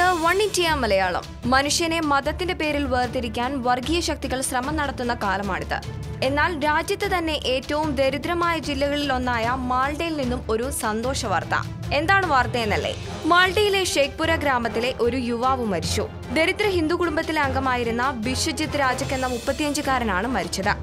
One India Malayalam. മനുഷ്യനെ മതത്തിന്റെ പേരിൽ വേർതിരിക്കാൻ വർഗീയ ശക്തികൾ ശ്രമം നടത്തുന്ന കാലമാണിത്. എന്നാൽ രാജ്യത്ത് തന്നെ ഏറ്റവും ദരിദ്രമായ ജില്ലകളിൽ ഒന്നായ മാൾഡയിൽ നിന്നും ഒരു സന്തോഷ വാർത്ത. എന്താണ് വാർത്തയെന്നല്ലേ മാൾഡയിലെ ഷേഖ്പുര ഗ്രാമത്തിലെ ഒരു യുവാവ് മരിച്ചു. ദരിദ്ര ഹിന്ദു കുടുംബത്തിലെ അംഗമായിരുന്ന ബിശ്വജിത്ത് രാജക് എന്ന മുപ്പത്തിയഞ്ചുകാരനാണ് മരിച്ചത്.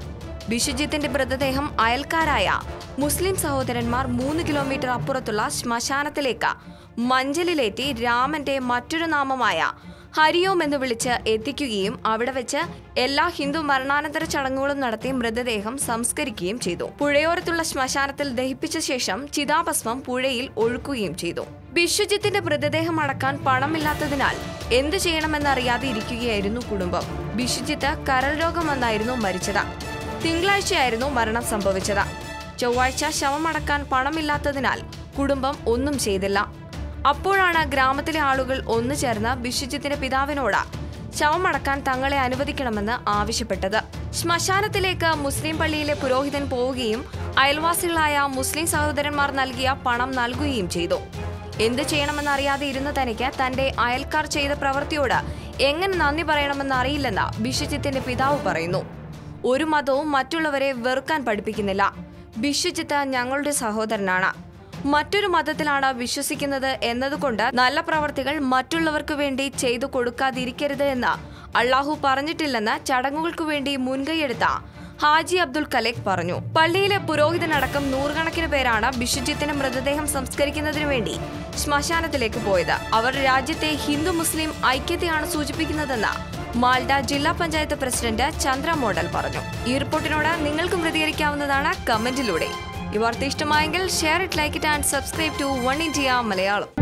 ബിശ്വജിത്തിന്റെ മൃതദേഹം അയൽക്കാരായ മുസ്ലിം സഹോദരന്മാർ മൂന്ന് കിലോമീറ്റർ അപ്പുറത്തുള്ള ശ്മശാനത്തിലേക്ക് മഞ്ചലിലേറ്റി രാമന്റെ മറ്റൊരു നാമമായ ഹരിയോം എന്ന് വിളിച്ച് എത്തിക്കുകയും അവിടെ വെച്ച് എല്ലാ ഹിന്ദു മരണാനന്തര ചടങ്ങുകളും നടത്തി മൃതദേഹം സംസ്കരിക്കുകയും ചെയ്തു. പുഴയോരത്തുള്ള ശ്മശാനത്തിൽ ദഹിപ്പിച്ച ശേഷം ചിതാഭസ്മം പുഴയിൽ ഒഴുക്കുകയും ചെയ്തു. ബിശ്വജിത്തിന്റെ മൃതദേഹം അടക്കാൻ പണമില്ലാത്തതിനാൽ എന്തു ചെയ്യണമെന്നറിയാതെ ഇരിക്കുകയായിരുന്നു കുടുംബം. ബിശ്വജിത്ത് കരൾ രോഗം വന്നായിരുന്നു മരിച്ചത്. തിങ്കളാഴ്ചയായിരുന്നു മരണം സംഭവിച്ചത്. ചൊവ്വാഴ്ച ശവമടക്കാൻ പണമില്ലാത്തതിനാൽ കുടുംബം ഒന്നും ചെയ്തില്ല. അപ്പോഴാണ് ഗ്രാമത്തിലെ ആളുകൾ ഒന്നു ചേർന്ന് ബിശ്വജിത്തിന്റെ പിതാവിനോട് ശവമടക്കാൻ തങ്ങളെ അനുവദിക്കണമെന്ന് ആവശ്യപ്പെട്ടത്. ശ്മശാനത്തിലേക്ക് മുസ്ലിം പള്ളിയിലെ പുരോഹിതൻ പോവുകയും അയൽവാസികളായ മുസ്ലിം സഹോദരന്മാർ നൽകിയ പണം നൽകുകയും ചെയ്തു. എന്ത് ചെയ്യണമെന്നറിയാതെ ഇരുന്ന തനിക്ക് തന്റെ അയൽക്കാർ ചെയ്ത പ്രവൃത്തിയോട് എങ്ങനെ നന്ദി പറയണമെന്ന് അറിയില്ലെന്ന് ബിശ്വജിത്തിന്റെ പിതാവ് പറയുന്നു. ഒരു മതവും മറ്റുള്ളവരെ വെറുക്കാൻ പഠിപ്പിക്കുന്നില്ല. ബിശ്വജിത്ത് ഞങ്ങളുടെ സഹോദരനാണ്. മറ്റൊരു മതത്തിലാണ് വിശ്വസിക്കുന്നത് എന്നതുകൊണ്ട് നല്ല പ്രവർത്തികൾ മറ്റുള്ളവർക്ക് വേണ്ടി ചെയ്തു കൊടുക്കാതിരിക്കരുത് എന്ന് അള്ളാഹു പറഞ്ഞിട്ടില്ലെന്ന് ചടങ്ങുകൾക്കു വേണ്ടി മുൻകൈയെടുത്ത ഹാജി അബ്ദുൽ കലേഖ് പറഞ്ഞു. പള്ളിയിലെ പുരോഹിതനടക്കം നൂറുകണക്കിന് പേരാണ് ബിഷുജിത്തിന്റെ മൃതദേഹം സംസ്കരിക്കുന്നതിനു വേണ്ടി ശ്മശാനത്തിലേക്ക് പോയത്. അവർ രാജ്യത്തെ ഹിന്ദു മുസ്ലിം ഐക്യത്തെയാണ് സൂചിപ്പിക്കുന്നതെന്ന് മാൾഡ ജില്ലാ പഞ്ചായത്ത് പ്രസിഡന്റ് ചന്ദ്ര മോഡൽ പറഞ്ഞു. ഈ റിപ്പോർട്ടിനോട് നിങ്ങൾക്കും പ്രതികരിക്കാവുന്നതാണ് കമന്റിലൂടെ. ഈ ഇഷ്ടമായെങ്കിൽ share it like it and subscribe to one India Malayalam